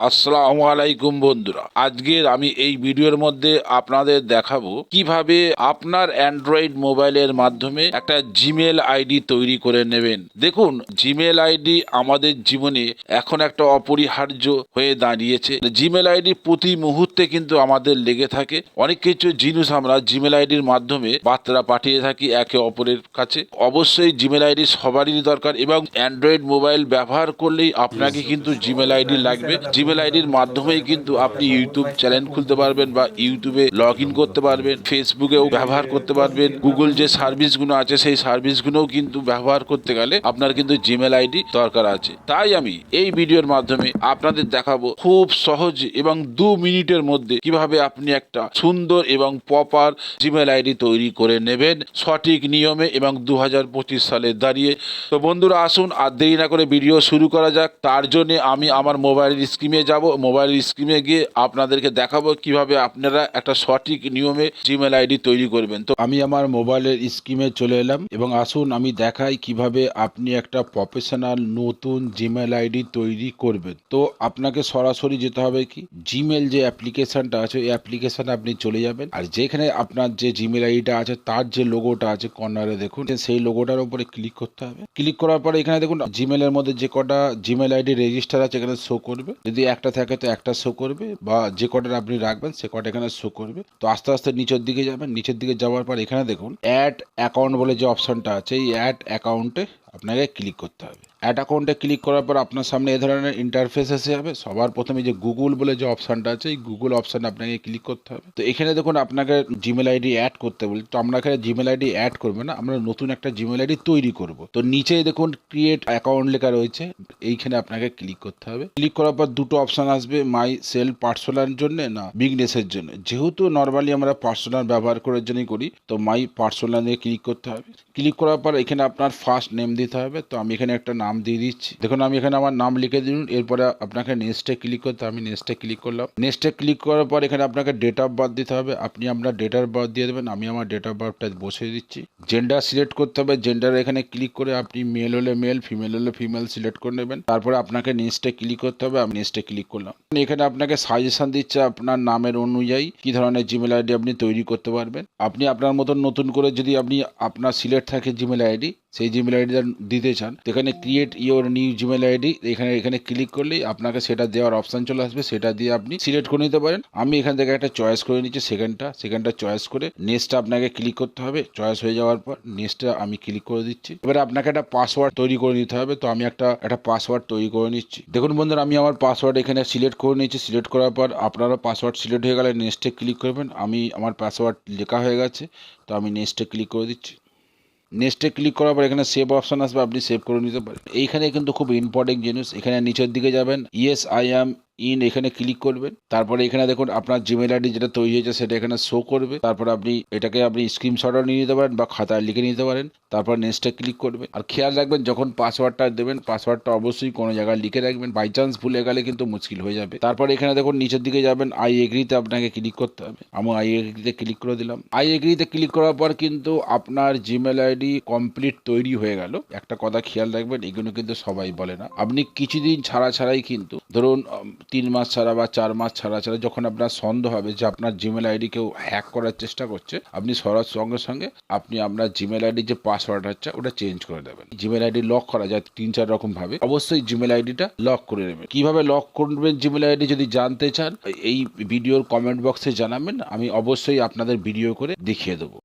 আসসালামু আলাইকুম বন্ধুরা। আজকের আমি এই ভিডিওর মধ্যে আপনাদের দেখাবো কীভাবে আপনার অ্যান্ড্রয়েড মোবাইলের মাধ্যমে একটা জিমেল আইডি তৈরি করে নেবেন। দেখুন জিমেল আইডি আমাদের জীবনে এখন একটা অপরিহার্য হয়ে দাঁড়িয়েছে। জিমেল আইডি প্রতি মুহূর্তে কিন্তু আমাদের লেগে থাকে। অনেক কিছু জিনিস আমরা জিমেল আইডির মাধ্যমে বার্তা পাঠিয়ে থাকি একে অপরের কাছে। অবশ্যই জিমেল আইডি সবারই দরকার এবং অ্যান্ড্রয়েড মোবাইল ব্যবহার করলেই আপনাকে কিন্তু জিমেল আইডি লাগবে। জিমেল আইডির মাধ্যমেই কিন্তু আপনি ইউটিউব চ্যানেল খুলতে পারবেন বা ইউটিউবে লগ ইন করতে পারবেন ফেসবুকেও ব্যবহার করতে পারবেন গুগল যে সার্ভিসগুলো আছে সেই সার্ভিসগুলোও কিন্তু ব্যবহার করতে গেলে আপনার কিন্তু জিমেল আইডি দরকার আছে। তাই আমি এই ভিডিওর মাধ্যমে আপনাদের দেখাবো খুব সহজ এবং দু মিনিটের মধ্যে কীভাবে আপনি একটা সুন্দর এবং প্রপার জিমেল আইডি তৈরি করে নেবেন সঠিক নিয়মে এবং দু হাজার পঁচিশ সালে দাঁড়িয়ে। তো বন্ধুরা, আসুন আর দেরি না করে ভিডিও শুরু করা যাক। তার জন্য আমি আমার মোবাইলের স্ক্রিমে যাব মোবাইল স্ক্রিমে গিয়ে আপনাদেরকে দেখাবো কীভাবে আপনারা একটা সঠিক নিয়মে জিমেল আইডি তৈরি করবেন। তো আমি আমার মোবাইলের স্ক্রিমে চলে এলাম এবং আসুন আমি দেখাই কীভাবে আপনি একটা প্রফেশনাল নতুন জিমেল আইডি তৈরি করবেন। তো আপনাকে সরাসরি যেতে হবে কি? জিমেল যে অ্যাপ্লিকেশনটা আছে, ওই অ্যাপ্লিকেশনে আপনি চলে যাবেন। আর যেখানে আপনার যে জিমেল আইডিটা আছে, তার যে লোগোটা আছে কর্নারে দেখুন, সেই লোগোটার উপরে ক্লিক করতে হবে। ক্লিক করার পরে এখানে দেখুন জিমেলের মধ্যে যে কটা জিমেল আইডি রেজিস্টার আছে, এখানে শো করবে। যদি একটা থাকে তো একটা শো করবে বা যে কটার আপনি রাখবেন সে কটা এখানে শো করবে। তো আস্তে আস্তে নিচের দিকে যাবেন। নিচের দিকে যাওয়ার পর এখানে দেখুন অ্যাড অ্যাকাউন্ট বলে যে অপশনটা আছে, এই অ্যাড অ্যাকাউন্টে আপনাকে ক্লিক করতে হবে। অ্যাড অ্যাকাউন্টে ক্লিক করার পর আপনার সামনে এ ধরনের ইন্টারফেস এসে যাবে। সবার প্রথমে যে গুগল বলে যে অপশানটা আছে, এই গুগল অপশানে আপনাকে ক্লিক করতে হবে। তো এখানে দেখুন আপনাকে জিমেল আইডি অ্যাড করতে বলি তো আমরা এখানে জিমেল আইডি অ্যাড করব না, আমরা নতুন একটা জিমেল আইডি তৈরি করব। তো নিচেই দেখুন ক্রিয়েট অ্যাকাউন্ট লেখা রয়েছে, এইখানে আপনাকে ক্লিক করতে হবে। ক্লিক করার পর দুটো অপশন আসবে মাই সেল পার্সোনাল জন্য না বিগনেসের জন্য। যেহেতু নর্মালি আমরা পার্সোনাল ব্যবহার করার জন্যই করি, তো মাই পার্সোনাল নিয়ে ক্লিক করতে হবে। ক্লিক করার পর এখানে আপনার ফার্স্ট নেম দিতে হবে, তো আমি এখানে একটা নাম দিয়ে দিচ্ছি। দেখুন, আমি এখানে আমার নাম লিখে দিন এরপরে আপনাকে নেক্সটে ক্লিক করতে আমি নেক্সটে ক্লিক করলাম। নেক্সটে ক্লিক করার পর এখানে আপনাকে ডেট অফ বার্থ দিতে হবে, আপনি আপনার ডেট অফ বার্থ দিয়ে দেবেন, আমি আমার ডেট অফ বার্থটা বসিয়ে দিচ্ছি। জেন্ডার সিলেক্ট করতে হবে জেন্ডার এখানে ক্লিক করে আপনি মেল হলে মেল ফিমেল হলে ফিমেল সিলেক্ট করে নেবেন। তারপরে আপনাকে নেক্সটে ক্লিক করতে হবে, আমি নেক্সটে ক্লিক করলাম। এখানে আপনাকে সাজেশন দিচ্ছে আপনার নামের অনুযায়ী কি ধরনের জিমেল আইডি আপনি তৈরি করতে পারবেন। আপনি আপনার মতন নতুন করে যদি আপনি আপনার সিলেক্ট থাকে জিমেল আইডি সেই জিমেল আইডিটা দিতে চান এখানে create your new Gmail ID এখানে এখানে ক্লিক করলেই আপনাকে সেটা দেওয়ার অপশন চলে আসবে, সেটা দিয়ে আপনি সিলেক্ট করে নিতে পারেন। আমি এখান থেকে একটা চয়েস করে নিচ্ছি সেকেন্ডটা সেকেন্ডটা চয়েস করে নেক্সটটা আপনাকে ক্লিক করতে হবে। চয়েস হয়ে যাওয়ার পর নেক্সটটা আমি ক্লিক করে দিচ্ছি। এবারে আপনাকে একটা পাসওয়ার্ড তৈরি করে নিতে হবে, তো আমি একটা একটা পাসওয়ার্ড তৈরি করে নিচ্ছি। দেখুন বন্ধুরা, আমি আমার পাসওয়ার্ড এখানে সিলেক্ট করে নিচ্ছি সিলেক্ট করার পর আপনারা পাসওয়ার্ড সিলেক্ট হয়ে গেলে নেক্সটে ক্লিক করবেন। আমি, আমার পাসওয়ার্ড লেখা হয়ে গেছে, তো আমি নেক্সটে ক্লিক করে দিচ্ছি। নেক্সটে ক্লিক করার পর এখানে সেভ অপশন আসবে, আপনি সেভ করে নিতে পারেন। এইখানে কিন্তু খুব ইম্পর্টেন্ট জিনিস, এখানে নিচের দিকে যাবেন। ইয়েস আই অ্যাম ইন এখানে ক্লিক করবেন। তারপরে এখানে দেখুন, আপনার জিমেল আইডি যেটা তৈরি হয়েছে, সেটা এখানে শো করবে। তারপর আপনি, এটাকে আপনি স্ক্রিনশটও নিয়ে নিতে পারেন বা খাতায় লিখে নিতে পারেন। তারপর নেক্সটে ক্লিক করবেন আর খেয়াল রাখবেন, যখন পাসওয়ার্ডটা দেবেন পাসওয়ার্ডটা অবশ্যই কোনো জায়গায় লিখে রাখবেন। বাই চান্স ভুলে গেলে কিন্তু মুশকিল হয়ে যাবে। তারপর এখানে দেখুন, নিচের দিকে যাবেন আই এগ্রিতে আপনাকে ক্লিক করতে হবে। আমি আই এগ্রিতে ক্লিক করে দিলাম। আই এগ্রিতে ক্লিক করার পর কিন্তু আপনার জিমেল আইডি কমপ্লিট তৈরি হয়ে গেল। একটা কথা খেয়াল রাখবেন, এগুলো কিন্তু সবাই বলে না। আপনি কিছুদিন ছাড়া ছাড়াই কিন্তু, ধরুন তিন মাস ছাড়া বা চার মাস ছাড়া ছাড়া যখন আপনার সন্দেহ হবে যে আপনার জিমেল আইডি কেউ হ্যাক করার চেষ্টা করছে, আপনি সরার সঙ্গে সঙ্গে আপনি আপনার জিমেল আইডি যে পাসওয়ার্ড হচ্ছে ওটা চেঞ্জ করে দেবেন। জিমেল আইডি লক করা যায় তিন চার রকম ভাবে। অবশ্যই জিমেল আইডিটা লক করে নেবেন। কীভাবে লক করবেন জিমেল আইডি যদি জানতে চান, এই ভিডিওর কমেন্ট বক্সে জানাবেন, আমি অবশ্যই আপনাদের ভিডিও করে দেখিয়ে দেবো।